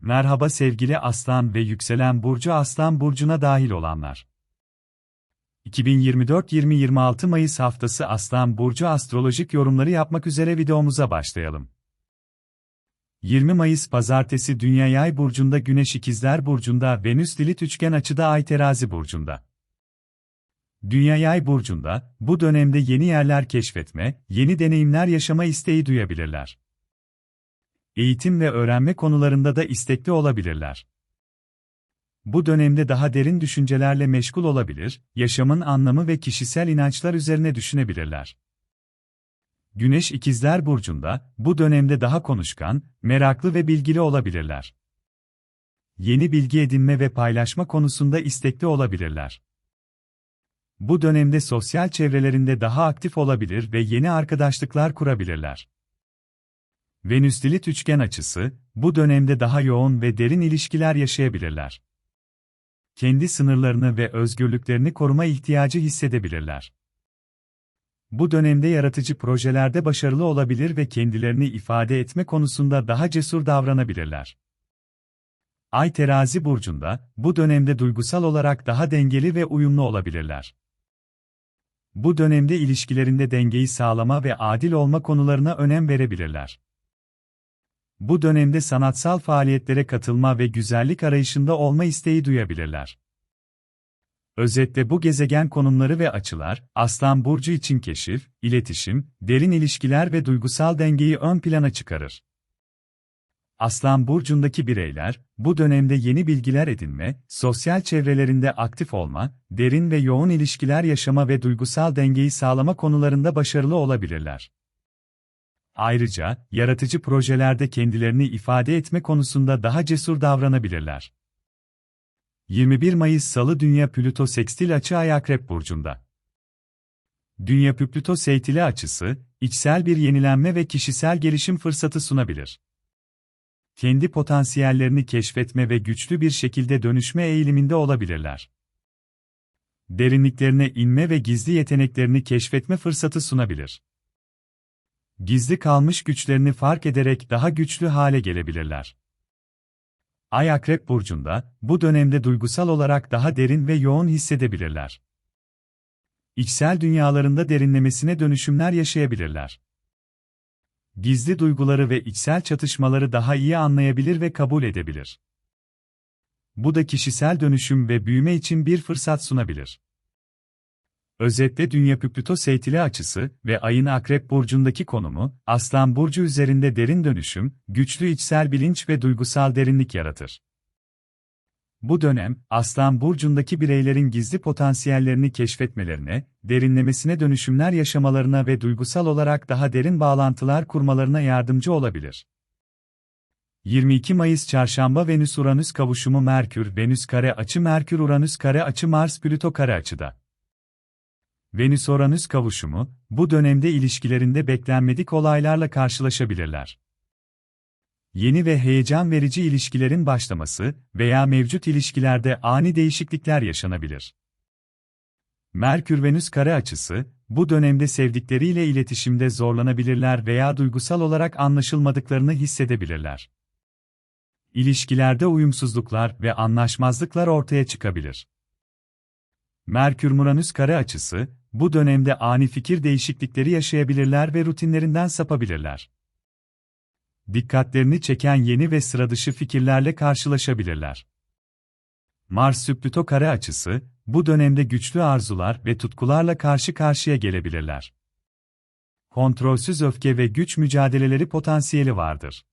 Merhaba sevgili Aslan ve yükselen burcu Aslan burcuna dahil olanlar. 2024-2026 Mayıs haftası Aslan burcu astrolojik yorumları yapmak üzere videomuza başlayalım. 20 Mayıs Pazartesi Dünya Yay burcunda Güneş İkizler burcunda Venüs Dilit üçgen açıda Ay Terazi burcunda. Dünya Yay burcunda bu dönemde yeni yerler keşfetme, yeni deneyimler yaşama isteği duyabilirler eğitim ve öğrenme konularında da istekli olabilirler. Bu dönemde daha derin düşüncelerle meşgul olabilir, yaşamın anlamı ve kişisel inançlar üzerine düşünebilirler. Güneş İkizler burcunda bu dönemde daha konuşkan, meraklı ve bilgili olabilirler. Yeni bilgi edinme ve paylaşma konusunda istekli olabilirler. Bu dönemde sosyal çevrelerinde daha aktif olabilir ve yeni arkadaşlıklar kurabilirler. Venüs dilit üçgen açısı, bu dönemde daha yoğun ve derin ilişkiler yaşayabilirler. Kendi sınırlarını ve özgürlüklerini koruma ihtiyacı hissedebilirler. Bu dönemde yaratıcı projelerde başarılı olabilir ve kendilerini ifade etme konusunda daha cesur davranabilirler. Ay terazi burcunda, bu dönemde duygusal olarak daha dengeli ve uyumlu olabilirler. Bu dönemde ilişkilerinde dengeyi sağlama ve adil olma konularına önem verebilirler. Bu dönemde sanatsal faaliyetlere katılma ve güzellik arayışında olma isteği duyabilirler. Özetle bu gezegen konumları ve açılar, Aslan Burcu için keşif, iletişim, derin ilişkiler ve duygusal dengeyi ön plana çıkarır. Aslan Burcu'ndaki bireyler, bu dönemde yeni bilgiler edinme, sosyal çevrelerinde aktif olma, derin ve yoğun ilişkiler yaşama ve duygusal dengeyi sağlama konularında başarılı olabilirler. Ayrıca, yaratıcı projelerde kendilerini ifade etme konusunda daha cesur davranabilirler. 21 Mayıs Salı Dünya Plüto sekstil açı Ay Akrep Burcu'nda. Dünya Plüto seytili açısı, içsel bir yenilenme ve kişisel gelişim fırsatı sunabilir. Kendi potansiyellerini keşfetme ve güçlü bir şekilde dönüşme eğiliminde olabilirler. Derinliklerine inme ve gizli yeteneklerini keşfetme fırsatı sunabilir gizli kalmış güçlerini fark ederek daha güçlü hale gelebilirler. Ay Akrep Burcu'nda, bu dönemde duygusal olarak daha derin ve yoğun hissedebilirler. İçsel dünyalarında derinlemesine dönüşümler yaşayabilirler. Gizli duyguları ve içsel çatışmaları daha iyi anlayabilir ve kabul edebilir. Bu da kişisel dönüşüm ve büyüme için bir fırsat sunabilir. Özetle Dünya Plüto seytili açısı ve ayın Akrep burcundaki konumu, Aslan burcu üzerinde derin dönüşüm, güçlü içsel bilinç ve duygusal derinlik yaratır. Bu dönem, Aslan burcundaki bireylerin gizli potansiyellerini keşfetmelerine, derinlemesine dönüşümler yaşamalarına ve duygusal olarak daha derin bağlantılar kurmalarına yardımcı olabilir. 22 Mayıs Çarşamba Venüs-Uranüs kavuşumu Merkür-Venüs kare açı Merkür-Uranüs kare açı Mars-Plüto kare açıda. Venüs-Uranüs kavuşumu, bu dönemde ilişkilerinde beklenmedik olaylarla karşılaşabilirler. Yeni ve heyecan verici ilişkilerin başlaması veya mevcut ilişkilerde ani değişiklikler yaşanabilir. Merkür-Venüs kare açısı, bu dönemde sevdikleriyle iletişimde zorlanabilirler veya duygusal olarak anlaşılmadıklarını hissedebilirler. İlişkilerde uyumsuzluklar ve anlaşmazlıklar ortaya çıkabilir. Merkür-Muranüs kare açısı, bu dönemde ani fikir değişiklikleri yaşayabilirler ve rutinlerinden sapabilirler. Dikkatlerini çeken yeni ve sıradışı fikirlerle karşılaşabilirler. Mars-Plüto kare açısı, bu dönemde güçlü arzular ve tutkularla karşı karşıya gelebilirler. Kontrolsüz öfke ve güç mücadeleleri potansiyeli vardır.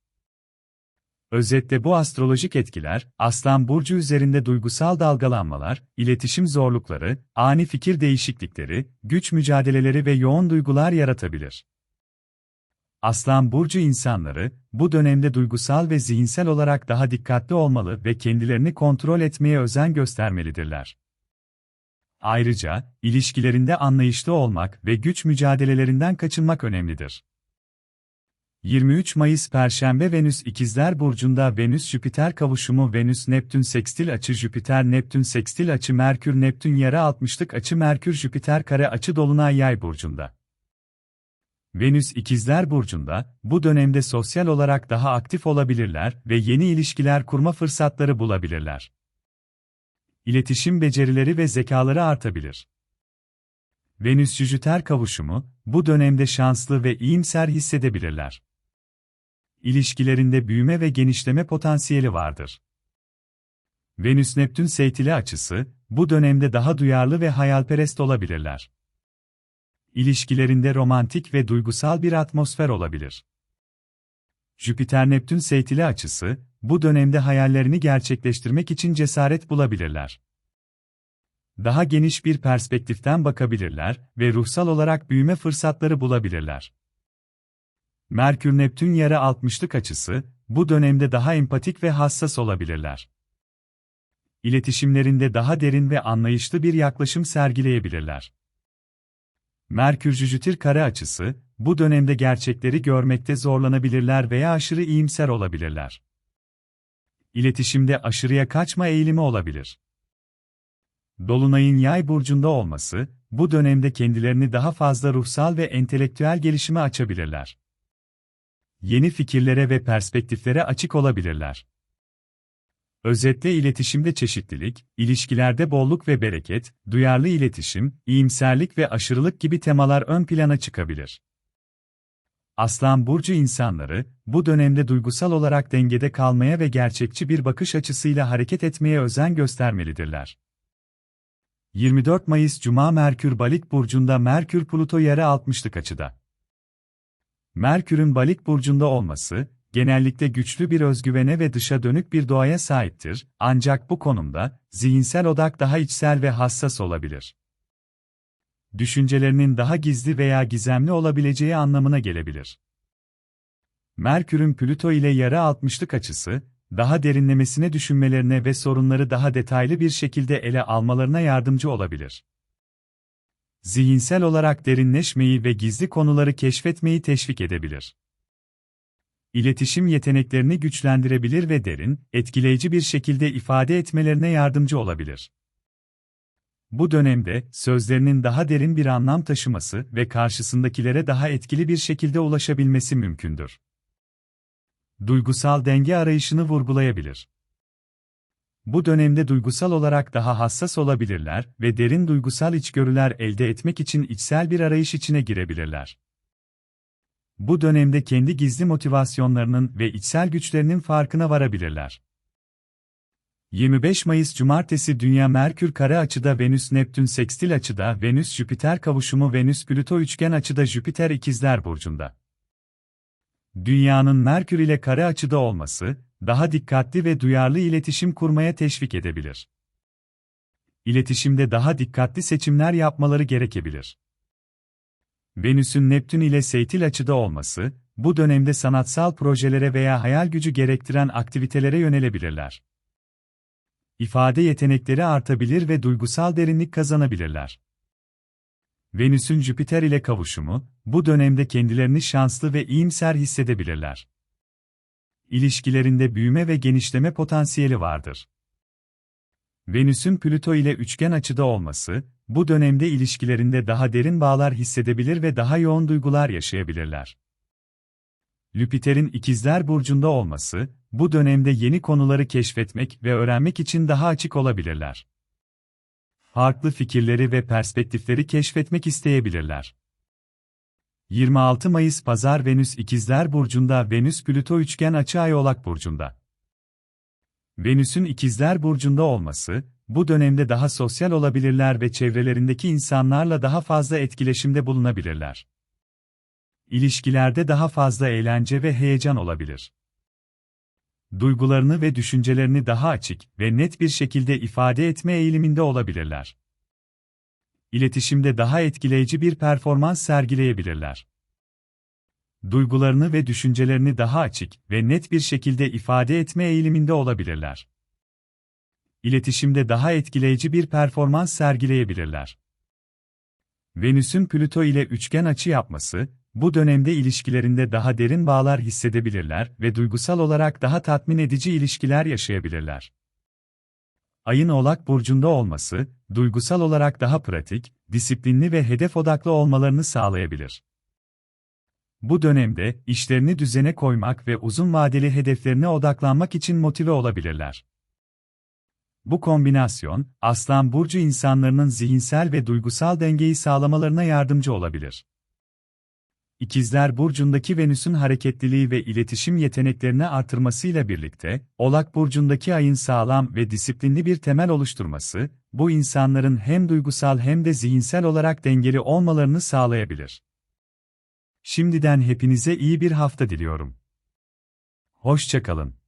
Özetle bu astrolojik etkiler, Aslan Burcu üzerinde duygusal dalgalanmalar, iletişim zorlukları, ani fikir değişiklikleri, güç mücadeleleri ve yoğun duygular yaratabilir. Aslan Burcu insanları, bu dönemde duygusal ve zihinsel olarak daha dikkatli olmalı ve kendilerini kontrol etmeye özen göstermelidirler. Ayrıca, ilişkilerinde anlayışlı olmak ve güç mücadelelerinden kaçınmak önemlidir. 23 Mayıs Perşembe Venüs İkizler Burcu'nda Venüs-Jüpiter kavuşumu Venüs-Neptün sekstil açı Jüpiter-Neptün sekstil açı Merkür-Neptün yarı 60'lık açı Merkür-Jüpiter kare açı Dolunay Yay Burcu'nda. Venüs İkizler Burcu'nda, bu dönemde sosyal olarak daha aktif olabilirler ve yeni ilişkiler kurma fırsatları bulabilirler. İletişim becerileri ve zekaları artabilir. Venüs-Jüpiter kavuşumu, bu dönemde şanslı ve iyimser hissedebilirler. İlişkilerinde büyüme ve genişleme potansiyeli vardır. Venüs-Neptün seytili açısı, bu dönemde daha duyarlı ve hayalperest olabilirler. İlişkilerinde romantik ve duygusal bir atmosfer olabilir. Jüpiter-Neptün seytili açısı, bu dönemde hayallerini gerçekleştirmek için cesaret bulabilirler. Daha geniş bir perspektiften bakabilirler ve ruhsal olarak büyüme fırsatları bulabilirler. Merkür-Neptün yarı 60'lık açısı, bu dönemde daha empatik ve hassas olabilirler. İletişimlerinde daha derin ve anlayışlı bir yaklaşım sergileyebilirler. Merkür-Jüpiter kare açısı, bu dönemde gerçekleri görmekte zorlanabilirler veya aşırı iyimser olabilirler. İletişimde aşırıya kaçma eğilimi olabilir. Dolunay'ın yay burcunda olması, bu dönemde kendilerini daha fazla ruhsal ve entelektüel gelişime açabilirler. Yeni fikirlere ve perspektiflere açık olabilirler. Özetle iletişimde çeşitlilik, ilişkilerde bolluk ve bereket, duyarlı iletişim, iyimserlik ve aşırılık gibi temalar ön plana çıkabilir. Aslan burcu insanları bu dönemde duygusal olarak dengede kalmaya ve gerçekçi bir bakış açısıyla hareket etmeye özen göstermelidirler. 24 Mayıs Cuma Merkür Balık burcunda Merkür Pluto yarı 60'lık açıda. Merkür'ün Balık burcunda olması, genellikle güçlü bir özgüvene ve dışa dönük bir doğaya sahiptir, ancak bu konumda, zihinsel odak daha içsel ve hassas olabilir. Düşüncelerinin daha gizli veya gizemli olabileceği anlamına gelebilir. Merkür'ün Plüto ile yarı 60'lık açısı, daha derinlemesine düşünmelerine ve sorunları daha detaylı bir şekilde ele almalarına yardımcı olabilir. Zihinsel olarak derinleşmeyi ve gizli konuları keşfetmeyi teşvik edebilir. İletişim yeteneklerini güçlendirebilir ve derin, etkileyici bir şekilde ifade etmelerine yardımcı olabilir. Bu dönemde, sözlerinin daha derin bir anlam taşıması ve karşısındakilere daha etkili bir şekilde ulaşabilmesi mümkündür. Duygusal denge arayışını vurgulayabilir. Bu dönemde duygusal olarak daha hassas olabilirler ve derin duygusal içgörüler elde etmek için içsel bir arayış içine girebilirler. Bu dönemde kendi gizli motivasyonlarının ve içsel güçlerinin farkına varabilirler. 25 Mayıs Cumartesi Dünya Merkür kare açıda Venüs Neptün sekstil açıda Venüs Jüpiter kavuşumu Venüs Plüto üçgen açıda Jüpiter ikizler burcunda. Dünyanın Merkür ile kare açıda olması, daha dikkatli ve duyarlı iletişim kurmaya teşvik edebilir. İletişimde daha dikkatli seçimler yapmaları gerekebilir. Venüs'ün Neptün ile seytil açıda olması, bu dönemde sanatsal projelere veya hayal gücü gerektiren aktivitelere yönelebilirler. İfade yetenekleri artabilir ve duygusal derinlik kazanabilirler. Venüs'ün Jüpiter ile kavuşumu, bu dönemde kendilerini şanslı ve iyimser hissedebilirler. İlişkilerinde büyüme ve genişleme potansiyeli vardır. Venüs'ün Plüto ile üçgen açıda olması, bu dönemde ilişkilerinde daha derin bağlar hissedebilir ve daha yoğun duygular yaşayabilirler. Jüpiter'in ikizler burcunda olması, bu dönemde yeni konuları keşfetmek ve öğrenmek için daha açık olabilirler. Farklı fikirleri ve perspektifleri keşfetmek isteyebilirler. 26 Mayıs Pazar Venüs İkizler Burcu'nda Venüs Plüto üçgen açı Ay Oğlak Burcu'nda. Venüs'ün İkizler Burcu'nda olması, bu dönemde daha sosyal olabilirler ve çevrelerindeki insanlarla daha fazla etkileşimde bulunabilirler. İlişkilerde daha fazla eğlence ve heyecan olabilir. Duygularını ve düşüncelerini daha açık ve net bir şekilde ifade etme eğiliminde olabilirler. İletişimde daha etkileyici bir performans sergileyebilirler. Duygularını ve düşüncelerini daha açık ve net bir şekilde ifade etme eğiliminde olabilirler iletişimde daha etkileyici bir performans sergileyebilirler. Venüs'ün Plüto ile üçgen açı yapması, bu dönemde ilişkilerinde daha derin bağlar hissedebilirler ve duygusal olarak daha tatmin edici ilişkiler yaşayabilirler. Ayın Oğlak burcunda olması, duygusal olarak daha pratik, disiplinli ve hedef odaklı olmalarını sağlayabilir. Bu dönemde işlerini düzene koymak ve uzun vadeli hedeflerine odaklanmak için motive olabilirler. Bu kombinasyon, Aslan burcu insanlarının zihinsel ve duygusal dengeyi sağlamalarına yardımcı olabilir. İkizler burcundaki Venüs'ün hareketliliği ve iletişim yeteneklerini artırmasıyla birlikte, Oğlak burcundaki ayın sağlam ve disiplinli bir temel oluşturması, bu insanların hem duygusal hem de zihinsel olarak dengeli olmalarını sağlayabilir. Şimdiden hepinize iyi bir hafta diliyorum. Hoşçakalın.